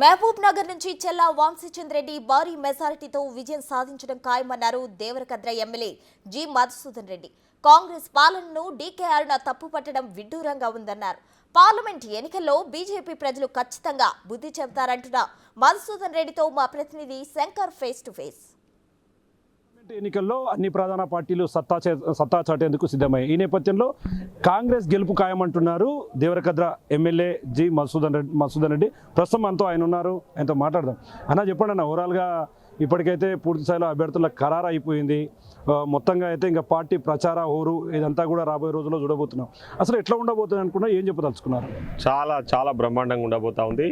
మహబూబ్ నగర్ నుంచి చెల్లా వాంశీచంద్రెడ్డి భారీ మెజారిటీతో విజయం సాధించడం ఖాయమన్నారు దేవరకద్ర ఎమ్మెల్యే జి మధుసూదన్ రెడ్డి. కాంగ్రెస్ పాలనను డీకే అరుణ తప్పుపట్టడం విడ్డూరంగా ఉందన్నారు. పార్లమెంట్ ఎన్నికల్లో బీజేపీ ప్రజలు ఖచ్చితంగా బుద్ధి చెబుతారంటున్న మధుసూదన్ రెడ్డితో మా ప్రతినిధి శంకర్ ఫేస్ టు ఫేస్ ఎన్నికల్లో అన్ని ప్రధాన పార్టీలు సత్తా సత్తా చాటేందుకు సిద్ధమయ్యాయి. ఈ నేపథ్యంలో కాంగ్రెస్ గెలుపు ఖాయమంటున్నారు దేవరకద్ర ఎమ్మెల్యే జి మసూదన్ రెడ్డి మసూదన్ రెడ్డి. ప్రస్తుతం మనతో ఆయన ఉన్నారు. ఆయనతో మాట్లాడదాం. అన్న చెప్పండి అన్న ఓవరాల్గా ఇప్పటికైతే పూర్తి స్థాయిలో అభ్యర్థుల ఖరారు అయిపోయింది. మొత్తంగా అయితే ఇంకా పార్టీ ప్రచార హోరు ఇదంతా కూడా రాబోయే రోజుల్లో చూడబోతున్నాం. అసలు ఎట్లా ఉండబోతుంది అనుకున్నా ఏం చెప్పదలుచుకున్నారు? చాలా చాలా బ్రహ్మాండంగా ఉండబోతా ఉంది.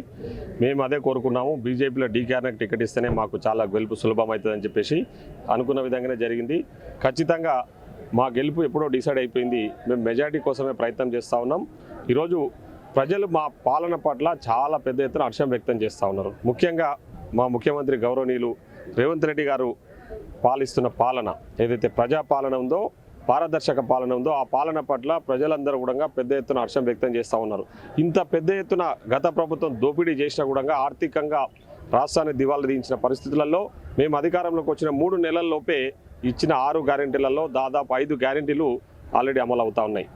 మేము అదే కోరుకున్నాము బీజేపీలో డీకేఆర్కి టికెట్ ఇస్తేనే మాకు చాలా గెలుపు సులభం అవుతుందని చెప్పేసి అనుకున్న విధంగానే జరిగింది. ఖచ్చితంగా మా గెలుపు ఎప్పుడో డిసైడ్ అయిపోయింది. మేము మెజారిటీ కోసమే ప్రయత్నం చేస్తూ ఉన్నాం. ఈరోజు ప్రజలు మా పాలన పట్ల చాలా పెద్ద ఎత్తున హర్షం వ్యక్తం చేస్తూ ఉన్నారు. ముఖ్యంగా మా ముఖ్యమంత్రి గౌరవనీయులు రేవంత్ రెడ్డి గారు పాలిస్తున్న పాలన ఏదైతే ప్రజాపాలన ఉందో పారదర్శక పాలన ఉందో ఆ పాలన పట్ల ప్రజలందరూ కూడా పెద్ద ఎత్తున హర్షం వ్యక్తం చేస్తూ ఉన్నారు. ఇంత పెద్ద ఎత్తున గత ప్రభుత్వం దోపిడీ చేసినా కూడా ఆర్థికంగా రాష్ట్రాన్ని దివాలా దించిన పరిస్థితులలో మేము అధికారంలోకి వచ్చిన మూడు నెలల్లోపే ఇచ్చిన ఆరు గ్యారెంటీలలో దాదాపు ఐదు గ్యారెంటీలు ఆల్రెడీ అమలు అవుతా ఉన్నాయి.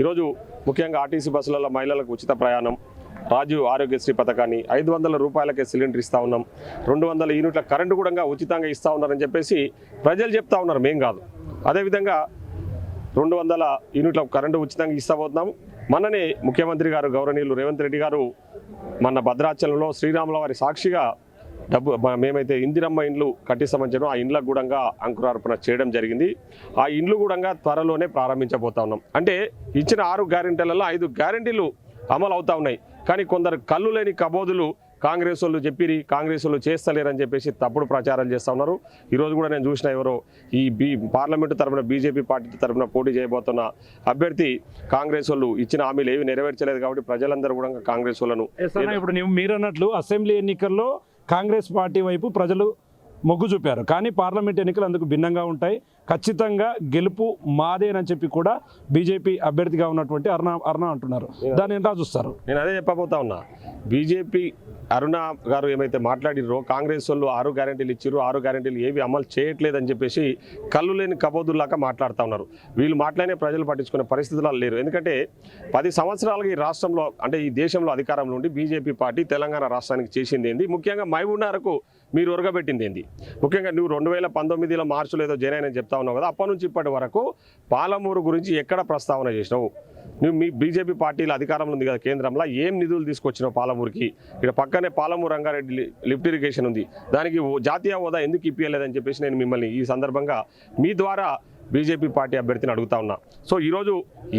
ఈరోజు ముఖ్యంగా ఆర్టీసీ బస్సులలో మహిళలకు ఉచిత ప్రయాణం రాజీవ్ ఆరోగ్యశ్రీ పథకాన్ని ఐదు వందల రూపాయలకే సిలిండర్ ఇస్తూ ఉన్నాం. రెండు వందల యూనిట్ల కరెంటు కూడా ఉచితంగా ఇస్తా ఉన్నారని చెప్పేసి ప్రజలు చెప్తా ఉన్నారు. మేం కాదు. అదేవిధంగా రెండు వందల యూనిట్ల కరెంటు ఉచితంగా ఇస్తాబోతున్నాం మొన్ననే ముఖ్యమంత్రి గారు గౌరవనీయులు రేవంత్ రెడ్డి గారు మన భద్రాచలంలో శ్రీరాముల వారి సాక్షిగా డబ్బు మేమైతే ఇందిరమ్మ ఇండ్లు కట్టిస్తామని ఆ ఇండ్లకు కూడా అంకురార్పణ చేయడం జరిగింది. ఆ ఇండ్లు కూడా త్వరలోనే ప్రారంభించబోతా ఉన్నాం. అంటే ఇచ్చిన ఆరు గ్యారెంటీలలో ఐదు గ్యారెంటీలు అమలు అవుతా ఉన్నాయి. కానీ కొందరు కళ్ళు లేని కబోదులు కాంగ్రెస్ వాళ్ళు చెప్పిరి కాంగ్రెస్ వాళ్ళు చేస్తలేరని చెప్పేసి తప్పుడు ప్రచారాలు చేస్తూ ఉన్నారు. ఈరోజు కూడా నేను చూసిన ఎవరో ఈ బీ పార్లమెంటు తరఫున బీజేపీ పార్టీ తరఫున పోటీ చేయబోతున్న అభ్యర్థి కాంగ్రెస్ వాళ్ళు ఇచ్చిన హామీలు ఏవి నెరవేర్చలేదు కాబట్టి ప్రజలందరూ కూడా కాంగ్రెస్ వాళ్ళను ఇప్పుడు మీరు అన్నట్లు అసెంబ్లీ ఎన్నికల్లో కాంగ్రెస్ పార్టీ వైపు ప్రజలు మొగ్గు చూపారు. కానీ పార్లమెంట్ ఎన్నికలు అందుకు భిన్నంగా ఉంటాయి. ఖచ్చితంగా గెలుపు మాదేనని చెప్పి కూడా బీజేపీ అభ్యర్థిగా ఉన్నటువంటి అరుణ అరుణ అంటున్నారు. దాన్ని ఎలా చూస్తారు? నేను అదే చెప్పబోతా ఉన్నా. బీజేపీ అరుణ గారు ఏమైతే మాట్లాడిర్రో కాంగ్రెస్ వాళ్ళు ఆరు గ్యారంటీలు ఇచ్చారు ఆరు గ్యారెంటీలు ఏవి అమలు చేయట్లేదని చెప్పేసి కళ్ళు లేని కబోదుల్లాగా మాట్లాడుతూ ఉన్నారు. వీళ్ళు మాట్లాడే ప్రజలు పట్టించుకునే పరిస్థితులు లేరు. ఎందుకంటే పది సంవత్సరాలుగా ఈ రాష్ట్రంలో అంటే ఈ దేశంలో అధికారంలో ఉండి బీజేపీ పార్టీ తెలంగాణ రాష్ట్రానికి చేసింది ఏంది? ముఖ్యంగా మహబూబ్నగర్కు మీరు ఉరగబెట్టింది ఏంది? ముఖ్యంగా నువ్వు రెండు వేల పంతొమ్మిదిలో మార్చిలో ఏదో జైన్ అని చెప్తా ఉన్నావు కదా అప్పటి నుంచి ఇప్పటి వరకు పాలమూరు గురించి ఎక్కడ ప్రస్తావన చేసినావు? నువ్వు మీ బీజేపీ పార్టీలో అధికారంలో ఉంది కదా కేంద్రంలో ఏం నిధులు తీసుకొచ్చినావు పాలమూరుకి? ఇక్కడ పక్కనే పాలమూరు రంగారెడ్డి లిఫ్ట్ ఇరిగేషన్ ఉంది. దానికి ఓ జాతీయ హోదా ఎందుకు ఇప్పించలేదని చెప్పేసి నేను మిమ్మల్ని ఈ సందర్భంగా మీ ద్వారా బీజేపీ పార్టీ అభ్యర్థిని అడుగుతా ఉన్నా. సో ఈరోజు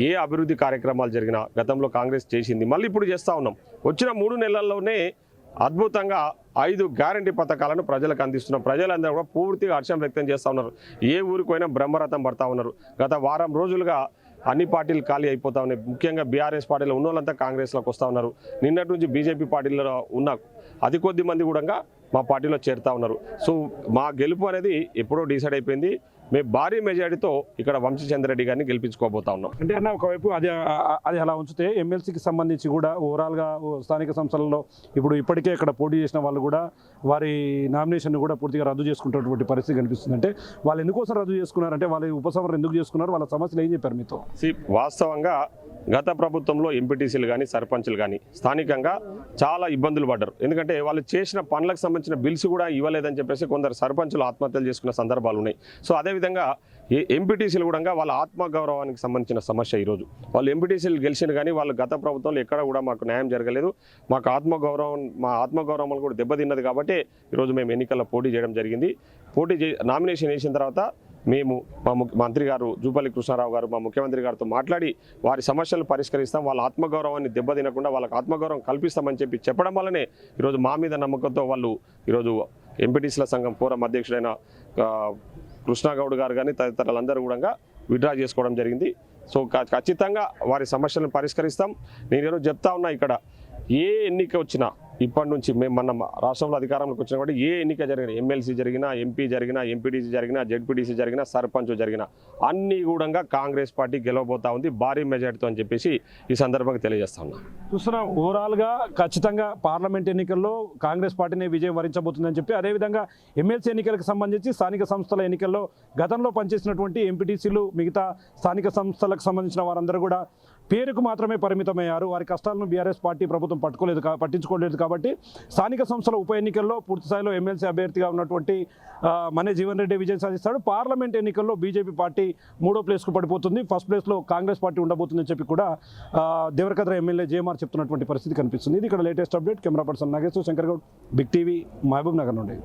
ఏ అభివృద్ధి కార్యక్రమాలు జరిగినా గతంలో కాంగ్రెస్ చేసింది. మళ్ళీ ఇప్పుడు చేస్తూ ఉన్నాం. వచ్చిన మూడు నెలల్లోనే అద్భుతంగా ఐదు గ్యారంటీ పథకాలను ప్రజలకు అందిస్తున్నాం. ప్రజలందరూ కూడా పూర్తిగా హర్షం వ్యక్తం చేస్తూ ఉన్నారు. ఏ ఊరికి పోయినా బ్రహ్మరథం పడతా ఉన్నారు. గత వారం రోజులుగా అన్ని పార్టీలు ఖాళీ అయిపోతా ఉన్నాయి. ముఖ్యంగా బీఆర్ఎస్ పార్టీలో ఉన్న వాళ్ళంతా కాంగ్రెస్లోకి వస్తూ ఉన్నారు. నిన్నటి నుంచి బీజేపీ పార్టీలో ఉన్న అతి కొద్ది మంది కూడా మా పార్టీలో చేరుతా ఉన్నారు. సో మా గెలుపు అనేది ఎప్పుడో డిసైడ్ అయిపోయింది. మేము భారీ మెజారిటీతో ఇక్కడ వంశీచంద్రెడ్డి గారిని గెలిపించుకోబోతా ఉన్నాం. అంటే అన్న ఒకవైపు అది అది అలా ఉంచితే ఎమ్మెల్సీకి సంబంధించి కూడా ఓవరాల్గా స్థానిక సంస్థలలో ఇప్పుడు ఇప్పటికే ఇక్కడ పోటీ చేసిన వాళ్ళు కూడా వారి నామినేషన్ కూడా పూర్తిగా రద్దు చేసుకుంటున్నటువంటి పరిస్థితి కనిపిస్తుంది. అంటే వాళ్ళు ఎందుకోసం రద్దు చేసుకున్నారంటే వాళ్ళ ఉపసంహరణ ఎందుకు చేసుకున్నారు? వాళ్ళ సమస్యలు ఏం చెప్పారు మీతో? సి వాస్తవంగా గత ప్రభుత్వంలో ఎంపీటీసీలు కానీ సర్పంచ్లు కానీ స్థానికంగా చాలా ఇబ్బందులు పడ్డారు. ఎందుకంటే వాళ్ళు చేసిన పనులకు సంబంధించిన బిల్స్ కూడా ఇవ్వలేదని చెప్పేసి కొందరు సర్పంచులు ఆత్మహత్యలు చేసుకున్న సందర్భాలు ఉన్నాయి. సో అదేవిధంగా ఏ ఎంపీటీసీలు కూడా వాళ్ళ ఆత్మగౌరవానికి సంబంధించిన సమస్య ఈరోజు. వాళ్ళు ఎంపీటీసీలు గెలిచిన కానీ వాళ్ళు గత ప్రభుత్వంలో ఎక్కడ కూడా మాకు న్యాయం జరగలేదు. మాకు ఆత్మగౌరవం మా ఆత్మగౌరవం కూడా దెబ్బతిన్నది కాబట్టి ఈరోజు మేము ఎన్నికల్లో పోటీ చేయడం జరిగింది. పోటీ నామినేషన్ వేసిన తర్వాత మేము మా మంత్రి గారు జూపల్లి కృష్ణారావు గారు మా ముఖ్యమంత్రి గారితో మాట్లాడి వారి సమస్యలను పరిష్కరిస్తాం వాళ్ళ ఆత్మగౌరవాన్ని దెబ్బతినకుండా వాళ్ళకి ఆత్మగౌరవం కల్పిస్తామని చెప్పి చెప్పడం వల్లనే ఈరోజు మా మీద నమ్మకంతో వాళ్ళు ఈరోజు ఎంపీటీసీల సంఘం ఫోరం అధ్యక్షుడైన కృష్ణాగౌడ్ గారు కానీ తదితరులందరూ కూడా విడ్రా చేసుకోవడం జరిగింది. సో ఖచ్చితంగా వారి సమస్యలను పరిష్కరిస్తాం. నేను చెప్తా ఉన్నా ఇక్కడ ఏ ఎన్నిక వచ్చినా ఇప్పటి నుంచి మేము మన రాష్ట్రంలో అధికారంలోకి వచ్చిన కూడా ఏ ఎన్నిక జరిగినా ఎమ్మెల్సీ జరిగినా ఎంపీ జరిగినా ఎంపీటీసీ జరిగినా జెడ్పీటీసీ జరిగినా సర్పంచ్ జరిగినా అన్ని కూడా కాంగ్రెస్ పార్టీ గెలవబోతా ఉంది భారీ మెజార్టీతో అని చెప్పేసి ఈ సందర్భంగా తెలియజేస్తా ఉన్నా. చూస్తున్నాం ఓవరాల్గా ఖచ్చితంగా పార్లమెంట్ ఎన్నికల్లో కాంగ్రెస్ పార్టీనే విజయం వరించబోతుందని చెప్పి అదేవిధంగా ఎమ్మెల్సీ ఎన్నికలకు సంబంధించి స్థానిక సంస్థల ఎన్నికల్లో గతంలో పనిచేసినటువంటి ఎంపీటీసీలు మిగతా స్థానిక సంస్థలకు సంబంధించిన వారందరూ కూడా పేరుకు మాత్రమే పరిమితమయ్యారు. వారి కష్టాలను బీఆర్ఎస్ పార్టీ ప్రభుత్వం పట్టుకోలేదు పట్టించుకోలేదు కాబట్టి స్థానిక సంస్థల ఉప ఎన్నికల్లో పూర్తిస్థాయిలో ఎమ్మెల్సీ అభ్యర్థిగా ఉన్నటువంటి మనే జీవన్ రెడ్డి విజయం సాధిస్తాడు. పార్లమెంట్ ఎన్నికల్లో బీజేపీ పార్టీ మూడో ప్లేస్కు పడిపోతుంది. ఫస్ట్ ప్లేస్లో కాంగ్రెస్ పార్టీ ఉండబోతుందని చెప్పి కూడా దేవరకద్ర ఎమ్మెల్యే జేఎంఆర్ చెప్తున్నటువంటి పరిస్థితి కనిపిస్తుంది. ఇది ఇక్కడ latest update. Camera person Nageshwara Shankar Goud big TV Mahabubnagar నుండి.